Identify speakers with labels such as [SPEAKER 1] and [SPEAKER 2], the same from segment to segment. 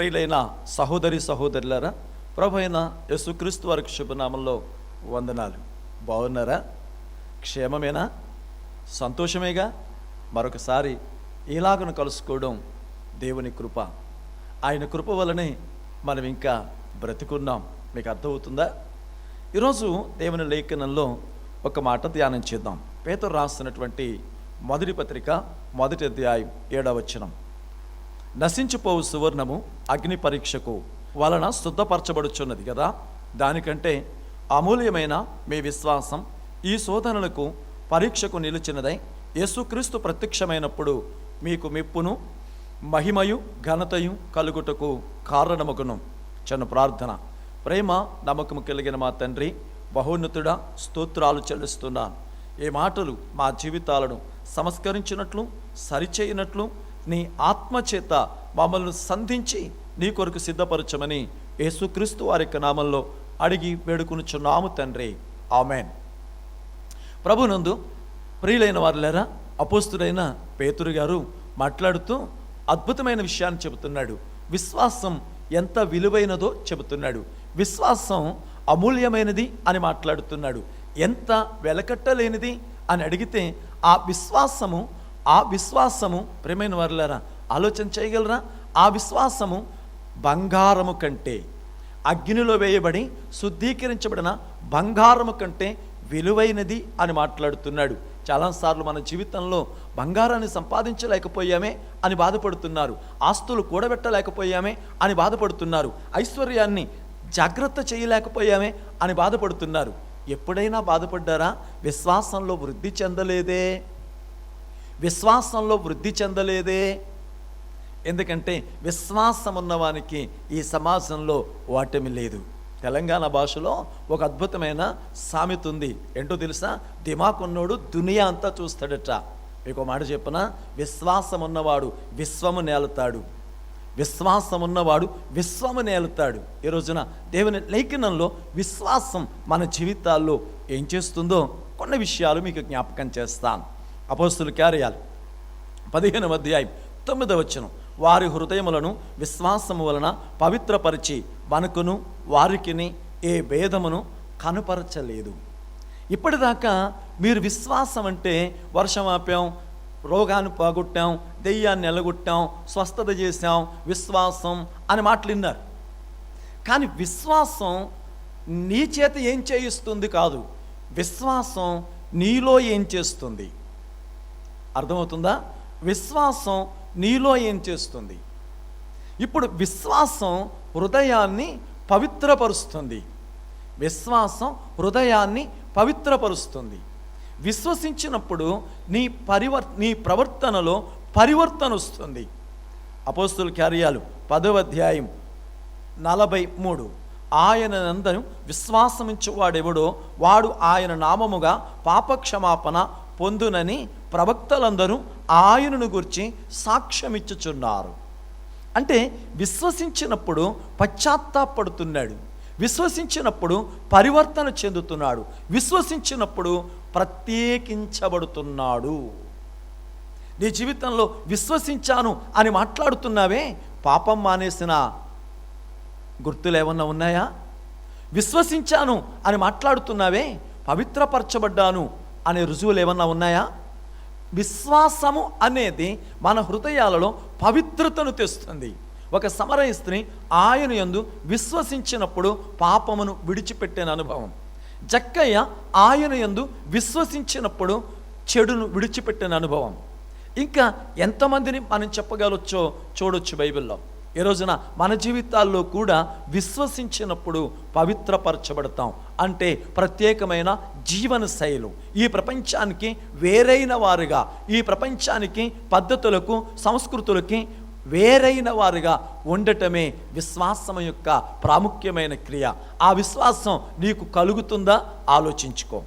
[SPEAKER 1] ప్రియులైన సహోదరి సహోదరులారా ప్రభు అయిన యేసుక్రీస్తు వారికి శుభనామంలో వందనాలు. బాగున్నారా? క్షేమమేనా? సంతోషమేగా? మరొకసారి ఇలాగను కలుసుకోవడం దేవుని కృప. ఆయన కృప వలనే మనం ఇంకా బ్రతికున్నాం. మీకు అర్థమవుతుందా? ఈరోజు దేవుని లేఖనంలో ఒక మాట ధ్యానం చేద్దాం. పేతరు రాస్తున్నటువంటి మొదటి పత్రిక మొదటి అధ్యాయం ఏడవచనం నశించిపోవు సువర్ణము అగ్ని పరీక్షకు వలన శుద్ధపరచబడుచున్నది కదా? దానికంటే అమూల్యమైన మీ విశ్వాసం ఈ శోధనలకు పరీక్షకు నిలిచినదై యేసుక్రీస్తు ప్రత్యక్షమైనప్పుడు మీకు మెప్పును మహిమయు ఘనతయు కలుగుటకు కారణమగును. చను ప్రార్థన. ప్రేమ నమ్మకము కలిగిన మా తండ్రి బహోన్నతుడా స్తోత్రాలు చెల్లిస్తున్నాను. ఈ మాటలు మా జీవితాలను సంస్కరించినట్లు సరిచేయనట్లు నీ ఆత్మచేత మమ్మల్ని సంధించి నీ కొరకు సిద్ధపరచమని యేసుక్రీస్తు వారి యొక్క నామంలో అడిగి వేడుకునుచున్నాము తండ్రి. ఆమెన్. ప్రభునందు ప్రియులైన వారులేరా అపోస్తుడైన పేతురు గారు మాట్లాడుతూ అద్భుతమైన విషయాన్ని చెబుతున్నాడు. విశ్వాసం ఎంత విలువైనదో చెబుతున్నాడు. విశ్వాసం అమూల్యమైనది అని మాట్లాడుతున్నాడు. ఎంత వెలకట్టలేనిది అని అడిగితే ఆ విశ్వాసము ఆ విశ్వాసము ప్రేమైన వారులరా ఆలోచన చేయగలరా? ఆ విశ్వాసము బంగారము కంటే అగ్నిలో వేయబడి శుద్ధీకరించబడిన బంగారము కంటే విలువైనది అని మాట్లాడుతున్నాడు. చాలాసార్లు మన జీవితంలో బంగారాన్ని సంపాదించలేకపోయామే అని బాధపడుతున్నారు. ఆస్తులు కూడబెట్టలేకపోయామే అని బాధపడుతున్నారు. ఐశ్వర్యాన్ని జాగ్రత్త చేయలేకపోయామే అని బాధపడుతున్నారు. ఎప్పుడైనా బాధపడ్డారా? విశ్వాసంలో వృద్ధి చెందలేదే. విశ్వాసంలో వృద్ధి చెందలేదే. ఎందుకంటే విశ్వాసం ఉన్నవానికి ఈ సమాజంలో వాటమి లేదు. తెలంగాణ భాషలో ఒక అద్భుతమైన సామెత ఉంది. ఏంటో తెలుసా? దిమాకున్నోడు దునియా అంతా చూస్తాడట. మీకు మాట చెప్పిన? విశ్వాసం ఉన్నవాడు విశ్వము నేలుతాడు. విశ్వాసం ఉన్నవాడు విశ్వము నేలుతాడు. ఈ రోజున దేవుని లేఖనంలో విశ్వాసం మన జీవితాల్లో ఏం చేస్తుందో కొన్ని విషయాలు మీకు జ్ఞాపకం చేస్తాను. అపోస్తుల కార్యాలు పదిహేను అధ్యాయం తొమ్మిదవ వచనం. వారి హృదయములను విశ్వాసము వలన పవిత్రపరిచి మనకును వారికిని ఏ భేదమును కనుపరచలేదు. ఇప్పటిదాకా మీరు విశ్వాసం అంటే వర్షం ఆపాం రోగాన్ని పోగొట్టాం దెయ్యాన్ని ఎలగొట్టాం స్వస్థత చేశాం విశ్వాసం అని మాటలు విన్నారు. కానీ విశ్వాసం నీ చేత ఏం చేయిస్తుంది కాదు. విశ్వాసం నీలో ఏం చేస్తుంది? అర్థమవుతుందా? విశ్వాసం నీలో ఏం చేస్తుంది? ఇప్పుడు విశ్వాసం హృదయాన్ని పవిత్రపరుస్తుంది. విశ్వాసం హృదయాన్ని పవిత్రపరుస్తుంది. విశ్వసించినప్పుడు నీ పరివర్ నీ ప్రవర్తనలో పరివర్తన వస్తుంది. అపోస్తుల కార్యాలు పదవ అధ్యాయం నలభై మూడు. ఆయన నందను విశ్వాసమించువాడెవడో వాడు ఆయన నామముగా పాపక్షమాపణ పొందునని ప్రవక్తలందరూ ఆయనను గురించి సాక్ష్యమిచ్చుచున్నారు. అంటే విశ్వసించినప్పుడు పశ్చాత్తాపడుతున్నాడు. విశ్వసించినప్పుడు పరివర్తన చెందుతున్నాడు. విశ్వసించినప్పుడు ప్రత్యేకించబడుతున్నాడు. నీ జీవితంలో విశ్వసించాను అని మాట్లాడుతున్నావే? పాపం మానేసిన గుర్తులు ఏమన్నా ఉన్నాయా? విశ్వసించాను అని మాట్లాడుతున్నావే? పవిత్రపరచబడ్డాను అనే రుజువులు ఏమన్నా ఉన్నాయా? విశ్వాసము అనేది మన హృదయాలలో పవిత్రతను తెస్తుంది. ఒక సమరయ స్త్రీ ఆయన యందు విశ్వసించినప్పుడు పాపమును విడిచిపెట్టిన అనుభవం. జక్కయ్య ఆయన యందు విశ్వసించినప్పుడు చెడును విడిచిపెట్టిన అనుభవం. ఇంకా ఎంతమందిని మనం చెప్పగలొచ్చో చూడొచ్చు బైబిల్లో. ఈ రోజున మన జీవితాల్లో కూడా విశ్వసించినప్పుడు పవిత్రపరచబడతాం. అంటే ప్రత్యేకమైన జీవన శైలు. ఈ ప్రపంచానికి వేరైన వారుగా ఈ ప్రపంచానికి పద్ధతులకు సంస్కృతులకి వేరైన వారుగా ఉండటమే విశ్వాసం యొక్క ప్రాముఖ్యమైన క్రియ. ఆ విశ్వాసం నీకు కలుగుతుందా? ఆలోచించుకో.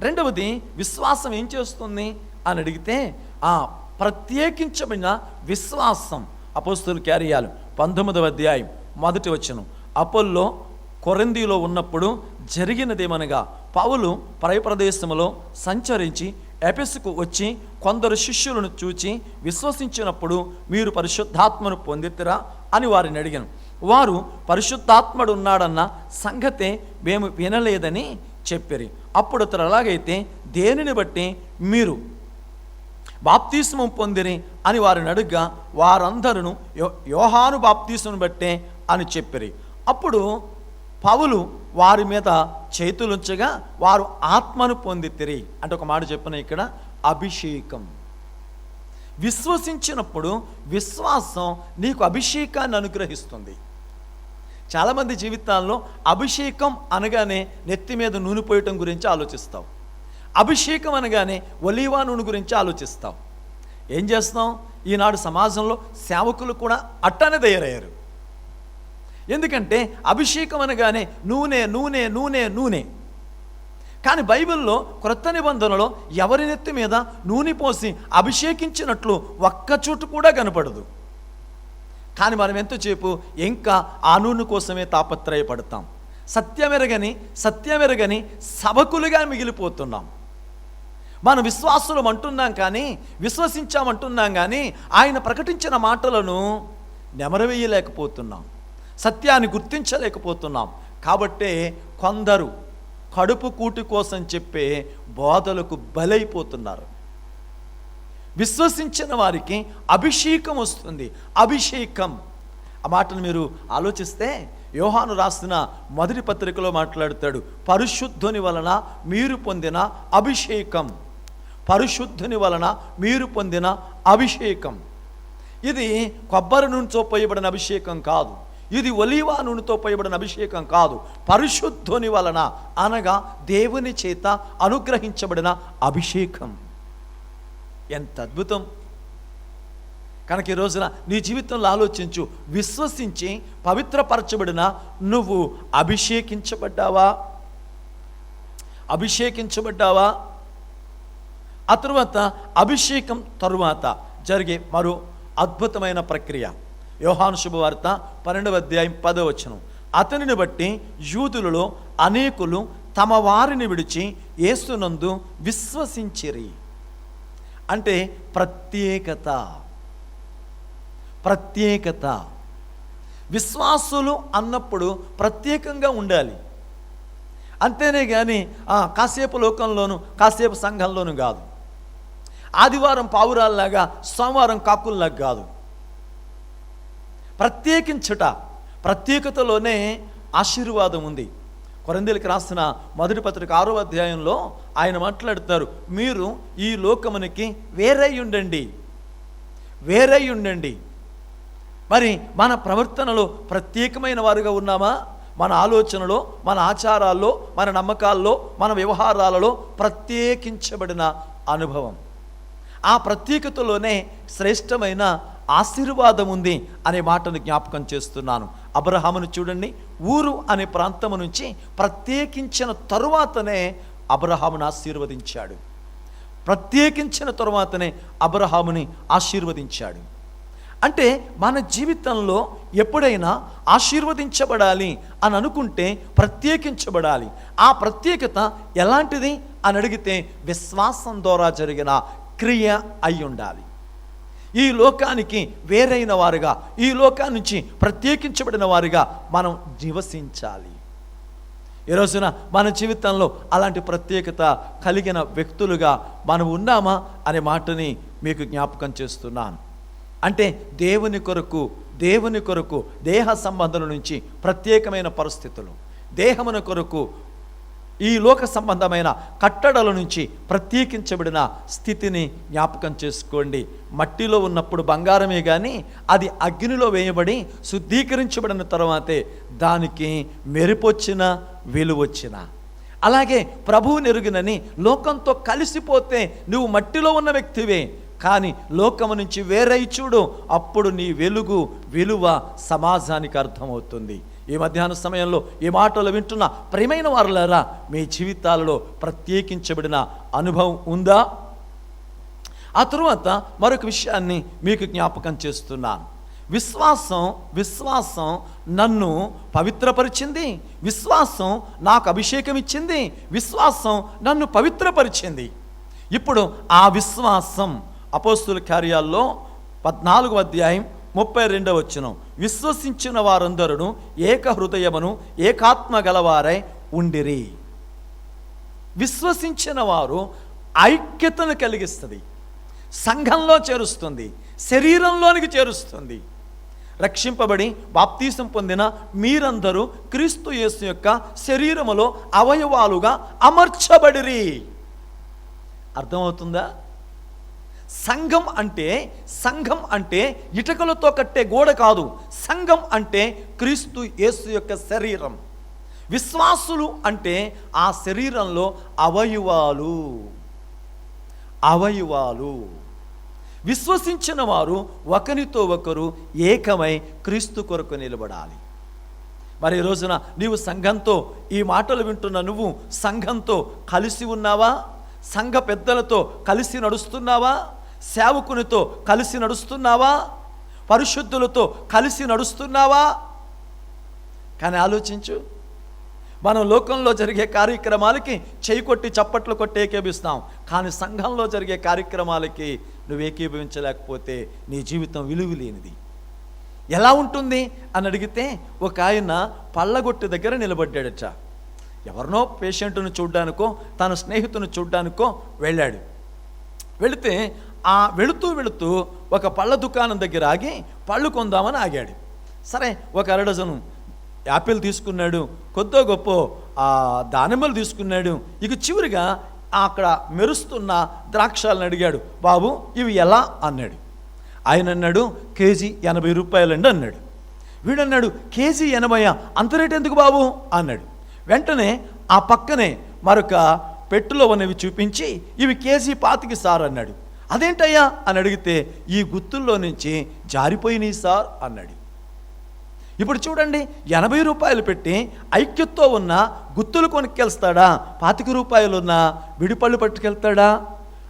[SPEAKER 1] రెండవది విశ్వాసం ఏం చేస్తుంది? అని అడిగితే ఆ ప్రత్యేకించబడిన విశ్వాసం. అపోస్తుల క్యారియాలు పంతొమ్మిదవ అధ్యాయం మొదటి వచ్చిన అపోల్లో కొరందీలో ఉన్నప్పుడు జరిగినదేమనగా పౌలు ప్రదేశంలో సంచరించి ఎపెస్కు వచ్చి కొందరు శిష్యులను చూచి విశ్వసించినప్పుడు మీరు పరిశుద్ధాత్మను పొందితిరా అని వారిని అడిగాను. వారు పరిశుద్ధాత్ముడు ఉన్నాడన్న సంగతే మేము వినలేదని చెప్పిరి. అప్పుడు అతను అలాగైతే దేనిని బట్టి మీరు బాప్తీస్మం పొందిరి అని వారిని అడుగ్గా వారందరూ యోహాను బాప్తీసును బట్టే అని చెప్పిరి. అప్పుడు పౌలు వారి మీద చేతులుంచగా వారు ఆత్మను పొందితిరి అంటే ఒక మాట చెప్పిన ఇక్కడ? అభిషేకం. విశ్వసించినప్పుడు విశ్వాసం నీకు అభిషేకాన్ని అనుగ్రహిస్తుంది. చాలామంది జీవితాల్లో అభిషేకం అనగానే నెత్తి మీద నూనె పోయటం గురించి ఆలోచిస్తావు. అభిషేకం అనగానే ఒలీవా నూనె గురించి ఆలోచిస్తాం. ఏం చేస్తాం? ఈనాడు సమాజంలో సేవకులు కూడా అట్టానే తయారయ్యారు. ఎందుకంటే అభిషేకం అనగానే నూనె నూనె నూనె నూనె. కానీ బైబిల్లో క్రొత్త నిబంధనలో ఎవరి నెత్తి మీద నూనె పోసి అభిషేకించినట్లు ఒక్క చోటు కూడా కనపడదు. కానీ మనం ఎంతసేపు ఇంకా ఆ నూనె కోసమే తాపత్రయపడతాం. సత్యమెరగని సత్యమెరగని సభకులుగా మిగిలిపోతున్నాం. మన విశ్వాసులం అంటున్నాం కానీ విశ్వసించామంటున్నాం కానీ ఆయన ప్రకటించిన మాటలను నెమరవేయలేకపోతున్నాం. సత్యాన్ని గుర్తించలేకపోతున్నాం. కాబట్టే కొందరు కడుపు కూటి కోసం చెప్పే బోధలకు బలైపోతున్నారు. విశ్వసించిన వారికి అభిషేకం వస్తుంది. అభిషేకం. ఆ మాటను మీరు ఆలోచిస్తే యోహాను రాసిన మొదటి పత్రికలో మాట్లాడతాడు. పరిశుద్ధుని వలన మీరు పొందిన అభిషేకం. పరిశుద్ధుని వలన మీరు పొందిన అభిషేకం. ఇది కొబ్బరి నూనెతో పోయబడిన అభిషేకం కాదు. ఇది ఒలీవా నూనెతో పోయబడిన అభిషేకం కాదు. పరిశుద్ధుని వలన అనగా దేవుని చేత అనుగ్రహించబడిన అభిషేకం. ఎంత అద్భుతం! కనుక ఈ రోజున నీ జీవితంలో ఆలోచించు. విశ్వసించి పవిత్రపరచబడిన నువ్వు అభిషేకించబడ్డావా? అభిషేకించబడ్డావా? ఆ తరువాత అభిషేకం తరువాత జరిగే మరో అద్భుతమైన ప్రక్రియ. యోహాను శుభవార్త పన్నెండవ అధ్యాయం పదవచనం అతనిని బట్టి యూదులలో అనేకులు తమ వారిని విడిచి ఏసునందు విశ్వసించిరి. అంటే ప్రత్యేకత. ప్రత్యేకత. విశ్వాసులు అన్నప్పుడు ప్రత్యేకంగా ఉండాలి. అంతేనే కానీ ఆ, కాసేపు లోకంలోను కాసేపు సంఘంలోను కాదు. ఆదివారం పావురాల్లాగా సోమవారం కాకుల్లాగా కాదు. ప్రత్యేకించుట ప్రత్యేకతలోనే ఆశీర్వాదం ఉంది. కొరందీలకు రాసిన మొదటి పత్రిక ఆరో అధ్యాయంలో ఆయన మాట్లాడుతారు మీరు ఈ లోకమునికి వేరై ఉండండి వేరై ఉండండి మరి మన ప్రవర్తనలో ప్రత్యేకమైన వారుగా ఉన్నామా? మన ఆలోచనలో మన ఆచారాల్లో మన నమ్మకాల్లో మన వ్యవహారాలలో ప్రత్యేకించబడిన అనుభవం. ఆ ప్రత్యేకతలోనే శ్రేష్టమైన ఆశీర్వాదం ఉంది అనే మాటను జ్ఞాపకం చేస్తున్నాను. అబ్రహామును చూడండి ఊరు అనే ప్రాంతము నుంచి ప్రత్యేకించిన తరువాతనే అబ్రహామును ఆశీర్వదించాడు. ప్రత్యేకించిన తరువాతనే అబ్రహాముని ఆశీర్వదించాడు. అంటే మన జీవితంలో ఎప్పుడైనా ఆశీర్వదించబడాలి అని అనుకుంటే ప్రత్యేకించబడాలి. ఆ ప్రత్యేకత ఎలాంటిది అని అడిగితే విశ్వాసం ద్వారా జరిగిన క్రియ అయి ఉండాలి ఈ లోకానికి వేరైన వారుగా ఈ లోకా నుంచి ప్రత్యేకించబడిన వారుగా మనం నివసించాలి. ఈ రోజున మన జీవితంలో అలాంటి ప్రత్యేకత కలిగిన వ్యక్తులుగా మనం ఉన్నామా అనే మాటని మీకు జ్ఞాపకం చేస్తున్నాను. అంటే దేవుని కొరకు దేవుని కొరకు దేహ సంబంధం నుంచి ప్రత్యేకమైన పరిస్థితులు. దేహమున కొరకు ఈ లోక సంబంధమైన కట్టడల నుంచి ప్రత్యేకించబడిన స్థితిని జ్ఞాపకం చేసుకోండి. మట్టిలో ఉన్నప్పుడు బంగారమే కానీ అది అగ్నిలో వేయబడి శుద్ధీకరించబడిన తర్వాతే దానికి మెరుపొచ్చిన వెలువచ్చిన. అలాగే ప్రభువు నెరుగునని లోకంతో కలిసిపోతే నువ్వు మట్టిలో ఉన్న వ్యక్తివే. కానీ లోకము నుంచి వేరై చూడు అప్పుడు నీ వెలుగు విలువ సమాజానికి అర్థమవుతుంది. ఈ మధ్యాహ్న సమయంలో ఈ మాటలు వింటున్న ప్రియమైన వారులారా మీ జీవితాలలో ప్రత్యేకించబడిన అనుభవం ఉందా? ఆ తరువాత మరొక విషయాన్ని మీకు జ్ఞాపకం చేస్తున్నాను. విశ్వాసం విశ్వాసం నన్ను పవిత్రపరిచింది విశ్వాసం నాకు అభిషేకం ఇచ్చింది విశ్వాసం నన్ను పవిత్రపరిచింది. ఇప్పుడు ఆ విశ్వాసం అపోస్తుల కార్యాల్లో పద్నాలుగు అధ్యాయం ముప్పై రెండవ వచ్చిన విశ్వసించిన వారందరూ ఏక హృదయమును ఏకాత్మ గలవారై ఉండిరి. విశ్వసించిన వారు ఐక్యతను కలిగిస్తుంది. సంఘంలో చేరుస్తుంది. శరీరంలోనికి చేరుస్తుంది. రక్షింపబడి బాప్తీసం పొందిన మీరందరూ క్రీస్తు యేసు యొక్క శరీరములో అవయవాలుగా అమర్చబడిరి. అర్థమవుతుందా? సంఘం అంటే సంఘం అంటే ఇటుకలతో కట్టే గోడ కాదు. సంఘం అంటే క్రీస్తు యేసు యొక్క శరీరం. విశ్వాసులు అంటే ఆ శరీరంలో అవయవాలు. అవయవాలు. విశ్వసించిన వారు ఒకరితో ఒకరు ఏకమై క్రీస్తు కొరకు నిలబడాలి. మరి ఈ రోజున నీవు సంఘంతో ఈ మాటలు వింటున్న నువ్వు సంఘంతో కలిసి ఉన్నావా? సంఘ పెద్దలతో కలిసి నడుస్తున్నావా? సేవకునితో కలిసి నడుస్తున్నావా? పరిశుద్ధులతో కలిసి నడుస్తున్నావా? కానీ ఆలోచించు. మనం లోకంలో జరిగే కార్యక్రమాలకి చేయి కొట్టి చప్పట్లు కొట్టి ఏకీభిస్తాం. కానీ సంఘంలో జరిగే కార్యక్రమాలకి నువ్వు ఏకీభవించలేకపోతే నీ జీవితం విలువ లేనిది ఎలా ఉంటుంది? అని అడిగితే ఒక ఆయన పళ్ళగొట్టు దగ్గర నిలబడ్డాడట. ఎవరినో పేషెంట్ను చూడ్డానికో తన స్నేహితుని చూడ్డానికో వెళ్ళాడు. వెళితే ఆ వెళుతూ వెళుతూ ఒక పళ్ళ దుకాణం దగ్గర ఆగి పళ్ళు కొందామని ఆగాడు. సరే ఒక అరడజను యాపిల్ తీసుకున్నాడు కొద్దో గొప్ప ఆ దానిమ్మలు తీసుకున్నాడు. ఇక చివరిగా అక్కడ మెరుస్తున్న ద్రాక్షాలను అడిగాడు బాబు ఇవి ఎలా? అన్నాడు. ఆయన అన్నాడు కేజీ ఎనభై రూపాయలండి అన్నాడు. వీడన్నాడు కేజీ ఎనభై అంత రేటు ఎందుకు బాబు? అన్నాడు. వెంటనే ఆ పక్కనే మరొక పెట్టులో ఉన్నవి చూపించి ఇవి కేజీ పాతికి సార్ అన్నాడు. అదేంటయ్యా అని అడిగితే ఈ గుత్తుల్లో నుంచి జారిపోయినాయి సార్ అన్నాడు. ఇప్పుడు చూడండి ఎనభై రూపాయలు పెట్టి ఐక్యతో ఉన్న గుత్తులు కొనుక్కెళ్తాడా పాతిక రూపాయలు ఉన్న విడిపళ్ళు పట్టుకెళ్తాడా?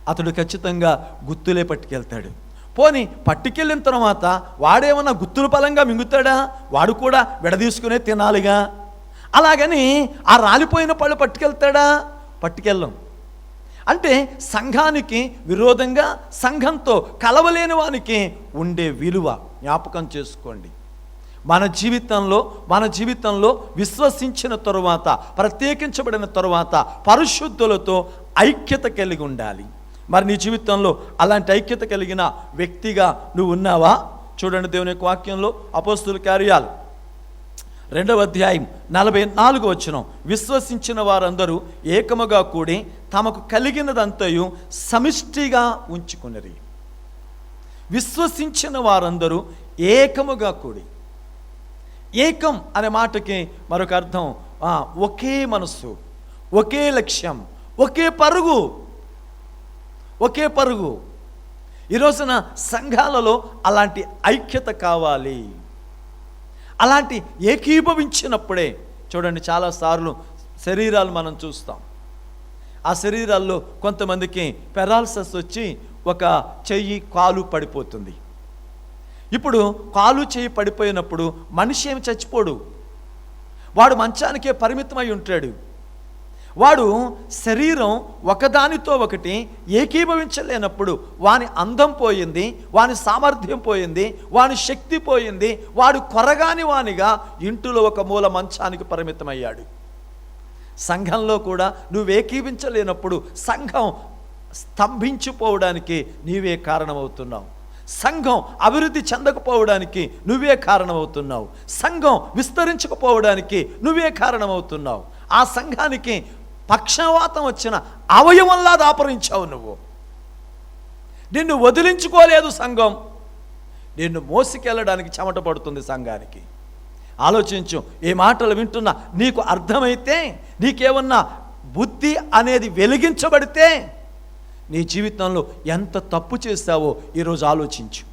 [SPEAKER 1] అతడు ఖచ్చితంగా గుత్తులే పట్టుకెళ్తాడు. పోని పట్టుకెళ్ళిన తర్వాత వాడేమన్నా గుత్తుల పలంగా మింగుతాడా? వాడు కూడా విడదీసుకునే తినాలిగా? అలాగని ఆ రాలిపోయిన పళ్ళు పట్టుకెళ్తాడా? పట్టుకెళ్ళం. అంటే సంఘానికి విరోధంగా సంఘంతో కలవలేని వానికి ఉండే విలువ జ్ఞాపకం చేసుకోండి. మన జీవితంలో మన జీవితంలో విశ్వసించిన తరువాత ప్రత్యేకించబడిన తరువాత పరిశుద్ధులతో ఐక్యత కలిగి ఉండాలి. మరి నీ జీవితంలో అలాంటి ఐక్యత కలిగిన వ్యక్తిగా నువ్వు ఉన్నావా? చూడండి దేవుని యొక్క వాక్యంలో అపోస్తుల కార్యాలు. రెండవ అధ్యాయం నలభై నాలుగు వచ్చిన విశ్వసించిన వారందరూ ఏకముగా కూడి తమకు కలిగినదంతయు సమిష్టిగా ఉంచుకున్నరి విశ్వసించిన వారందరూ ఏకముగా కూడి. ఏకం అనే మాటకి మరొక అర్థం ఒకే మనస్సు ఒకే లక్ష్యం ఒకే పరుగు ఒకే పరుగు. ఈరోజున సంఘాలలో అలాంటి ఐక్యత కావాలి. అలాంటి ఏకీభవించినప్పుడే చూడండి చాలాసార్లు శరీరాలు మనం చూస్తాం. ఆ శరీరాల్లో కొంతమందికి పెరాలసిస్ వచ్చి ఒక చెయ్యి కాలు పడిపోతుంది. ఇప్పుడు కాలు చేయి పడిపోయినప్పుడు మనిషి ఏమి చచ్చిపోడు? వాడు మంచానికే పరిమితమై ఉంటాడు. వాడు శరీరం ఒకదానితో ఒకటి ఏకీభవించలేనప్పుడు వాని అందం పోయింది వాని సామర్థ్యం పోయింది వాని శక్తి పోయింది వాడు కొరగాని వానిగా ఇంటిలో ఒక మూల మంచానికి పరిమితమయ్యాడు. సంఘంలో కూడా నువ్వు ఏకీభించలేనప్పుడు సంఘం స్తంభించిపోవడానికి నీవే కారణమవుతున్నావు. సంఘం అభివృద్ధి చెందకపోవడానికి నువ్వే కారణమవుతున్నావు. సంఘం విస్తరించకపోవడానికి నువ్వే కారణమవుతున్నావు. ఆ సంఘానికి పక్షవాతం వచ్చిన అవయవంలా దాపరించావు నువ్వు. నిన్ను వదిలించుకోలేదు సంఘం. నిన్ను మోసుకెళ్ళడానికి చెమట పడుతుంది సంఘానికి. ఆలోచించు ఈ మాటలు వింటున్నా నీకు అర్థమైతే నీకేమన్నా బుద్ధి అనేది వెలిగించబడితే నీ జీవితంలో ఎంత తప్పు చేశావో ఈరోజు ఆలోచించు.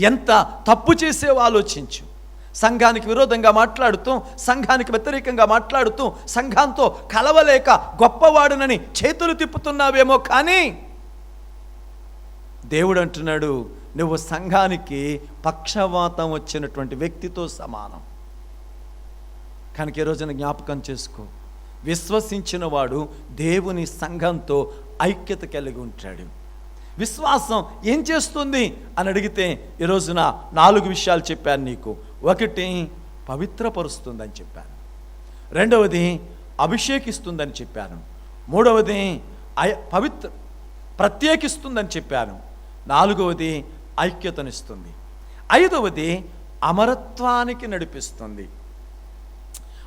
[SPEAKER 1] ఎంత తప్పు చేసేవో ఆలోచించు. సంఘానికి విరోధంగా మాట్లాడుతూ సంఘానికి వ్యతిరేకంగా మాట్లాడుతూ సంఘంతో కలవలేక గొప్పవాడునని చేతులు తిప్పుతున్నావేమో కానీ దేవుడు అంటున్నాడు నువ్వు సంఘానికి పక్షవాతం వచ్చినటువంటి వ్యక్తితో సమానం. కనుక ఈ రోజున జ్ఞాపకం చేసుకో విశ్వసించిన వాడు దేవుని సంఘంతో ఐక్యత కలిగి ఉంటాడు. విశ్వాసం ఏం చేస్తుంది అని అడిగితే ఈ రోజున నాలుగు విషయాలు చెప్పాను నీకు. ఒకటి పవిత్రపరుస్తుందని చెప్పాను. రెండవది అభిషేకిస్తుందని చెప్పాను. మూడవది ఐ- పవిత్ర ప్రత్యేకిస్తుందని చెప్పాను. నాలుగవది ఐక్యతనిస్తుంది. ఐదవది అమరత్వానికి నడిపిస్తుంది.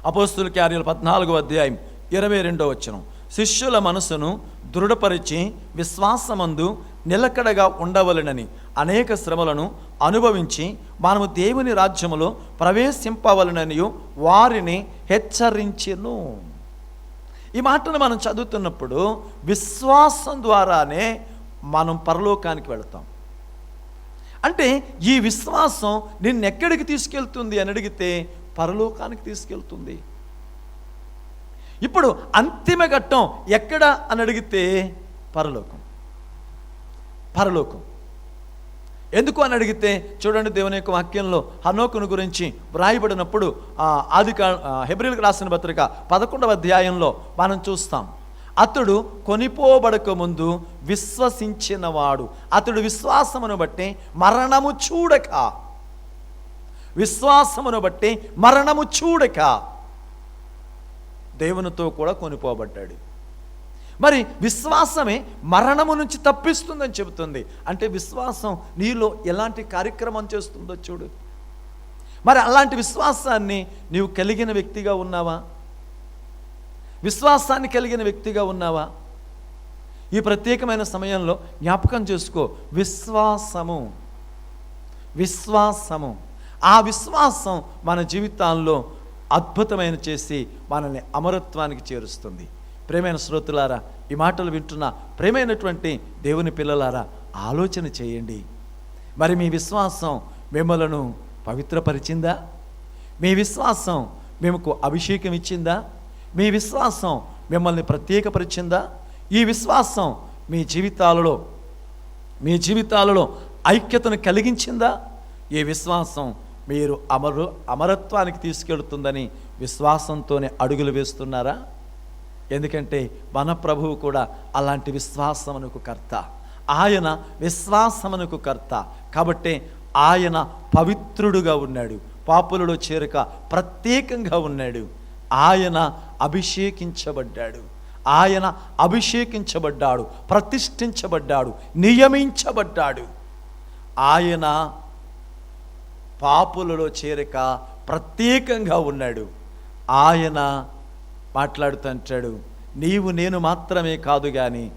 [SPEAKER 1] అపోస్తుల కార్యాలు పద్నాలుగో అధ్యాయం ఇరవై రెండో వచ్చిన శిష్యుల మనసును దృఢపరిచి విశ్వాసమందు నిలకడగా ఉండవలెనని అనేక శ్రమలను అనుభవించి మనము దేవుని రాజ్యములో ప్రవేశింపవలనని వారిని హెచ్చరించెను. ఈ మాటను మనం చదువుతున్నప్పుడు విశ్వాసం ద్వారానే మనం పరలోకానికి వెళతాం. అంటే ఈ విశ్వాసం నిన్నెక్కడికి తీసుకెళ్తుంది అని అడిగితే పరలోకానికి తీసుకెళ్తుంది. ఇప్పుడు అంతిమ ఘట్టం ఎక్కడ అని అడిగితే పరలోకం. పరలోకం. ఎందుకు అని అడిగితే చూడండి దేవుని యొక్క వాక్యంలో హనోకును గురించి వ్రాయబడినప్పుడు ఆది కా హెబ్రిల్కి రాసిన పత్రిక పదకొండవ అధ్యాయంలో మనం చూస్తాం. అతడు కొనిపోబడక ముందు విశ్వసించినవాడు. అతడు విశ్వాసమును బట్టి మరణము చూడక. విశ్వాసమును బట్టి మరణము చూడక. దేవునితో కూడా కొనిపోబడ్డాడు. మరి విశ్వాసమే మరణము నుంచి తప్పిస్తుందని చెబుతుంది. అంటే విశ్వాసం నీలో ఎలాంటి కార్యక్రమం చేస్తుందో చూడు. మరి అలాంటి విశ్వాసాన్ని నీవు కలిగిన వ్యక్తిగా ఉన్నావా? విశ్వాసాన్ని కలిగిన వ్యక్తిగా ఉన్నావా? ఈ ప్రత్యేకమైన సమయంలో జ్ఞాపకం చేసుకో. విశ్వాసము. విశ్వాసము. ఆ విశ్వాసం మన జీవితాల్లో అద్భుతమైన చేసి మనల్ని అమరత్వానికి చేరుస్తుంది. ప్రేమైన శ్రోతులారా ఈ మాటలు వింటున్న ప్రేమైనటువంటి దేవుని పిల్లలారా ఆలోచన చేయండి. మరి మీ విశ్వాసం మిమ్మలను పవిత్రపరిచిందా? మీ విశ్వాసం మేముకు అభిషేకం ఇచ్చిందా? మీ విశ్వాసం మిమ్మల్ని ప్రత్యేకపరిచిందా? ఈ విశ్వాసం మీ జీవితాలలో మీ జీవితాలలో ఐక్యతను కలిగించిందా? ఈ విశ్వాసం మీరు అమరు అమరత్వానికి తీసుకెళ్తుందని విశ్వాసంతోనే అడుగులు వేస్తున్నారా? ఎందుకంటే మన ప్రభువు కూడా అలాంటి విశ్వాసమునకు కర్త. ఆయన విశ్వాసమునకు కర్త. కాబట్టి ఆయన పవిత్రుడుగా ఉన్నాడు. పాపులలో చేరక ప్రత్యేకంగా ఉన్నాడు. ఆయన అభిషేకించబడ్డాడు. ఆయన అభిషేకించబడ్డాడు. ప్రతిష్ఠించబడ్డాడు. నియమించబడ్డాడు. ఆయన పాపులలో చేరక ప్రత్యేకంగా ఉన్నాడు. ఆయన మాట్లాడుతూ నీవు నేను మాత్రమే కాదు కానీ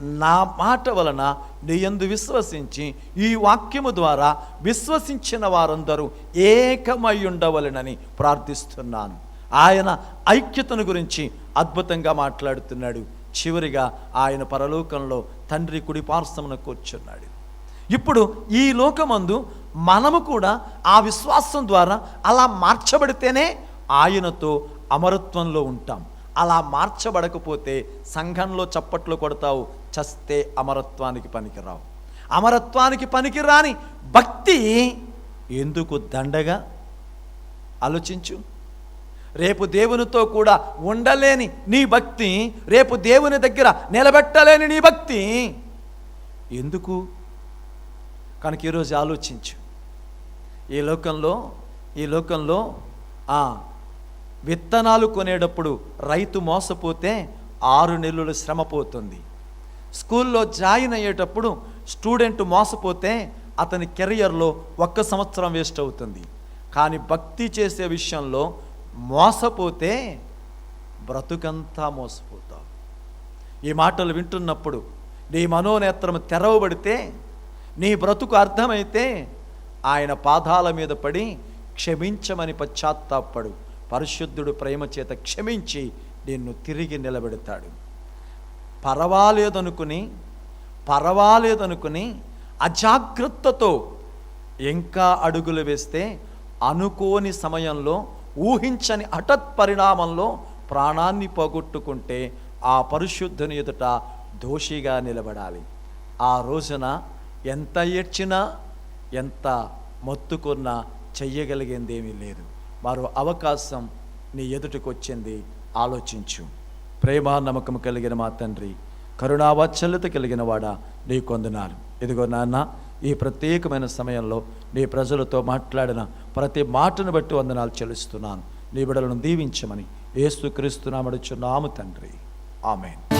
[SPEAKER 1] నా మాట వలన నీయందు విశ్వసించి ఈ వాక్యము ద్వారా విశ్వసించిన వారందరూ ఏకమై ఉండవలనని ప్రార్థిస్తున్నాను. ఆయన ఐక్యతను గురించి అద్భుతంగా మాట్లాడుతున్నాడు. చివరిగా ఆయన పరలోకంలో తండ్రి కుడి పార్శ్వమున కూర్చున్నాడు. ఇప్పుడు ఈ లోకమందు మనము కూడా ఆ విశ్వాసం ద్వారా అలా మార్చబడితేనే ఆయనతో అమరత్వంలో ఉంటాం. అలా మార్చబడకపోతే సంఘంలో చప్పట్లు కొడతావు చస్తే అమరత్వానికి పనికిరావు. అమరత్వానికి పనికిరాని భక్తి ఎందుకు దండగా? ఆలోచించు. రేపు దేవునితో కూడా ఉండలేని నీ భక్తి రేపు దేవుని దగ్గర నిలబెట్టలేని నీ భక్తి ఎందుకు? కనుక ఈరోజు ఆలోచించు. ఈ లోకంలో ఈ లోకంలో విత్తనాలు కొనేటప్పుడు రైతు మోసపోతే ఆరు నెలలు శ్రమ పోతుంది. స్కూల్లో జాయిన్ అయ్యేటప్పుడు స్టూడెంట్ మోసపోతే అతని కెరియర్లో ఒక్క సంవత్సరం వేస్ట్ అవుతుంది. కానీ భక్తి చేసే విషయంలో మోసపోతే బ్రతుకంతా మోసపోతావు. ఈ మాటలు వింటున్నప్పుడు నీ మనోనేత్రం తెరవబడితే నీ బ్రతుకు అర్థమైతే ఆయన పాదాల మీద పడి క్షమించమని పశ్చాత్తాపడు. పరిశుద్ధుడు ప్రేమ చేత క్షమించి నిన్ను తిరిగి నిలబెడతాడు. పర్వాలేదనుకుని పర్వాలేదనుకుని అజాగ్రత్తతో ఇంకా అడుగులు వేస్తే అనుకోని సమయంలో ఊహించని హఠత్ పరిణామంలో ప్రాణాన్ని పోగొట్టుకుంటే ఆ పరిశుద్ధుని ఎదుట దోషిగా నిలబడాలి. ఆ రోజున ఎంత ఏడ్చినా ఎంత మొత్తుకున్నా చెయ్యగలిగిందేమీ లేదు. వారు అవకాశం నీ ఎదుటికి వచ్చింది ఆలోచించు. ప్రేమ నమ్మకం కలిగిన మా తండ్రి కరుణావాత్సల్యత కలిగిన వాడా నీ కొందనాలు ఇదిగో నాన్న ఈ ప్రత్యేకమైన సమయంలో నీ ప్రజలతో మాట్లాడిన ప్రతి మాటను బట్టి వందనాలు చెల్లిస్తున్నాను. నీ బిడలను దీవించమని ఏసు క్రీస్తునామడుచున్నాము తండ్రి. ఆమెను.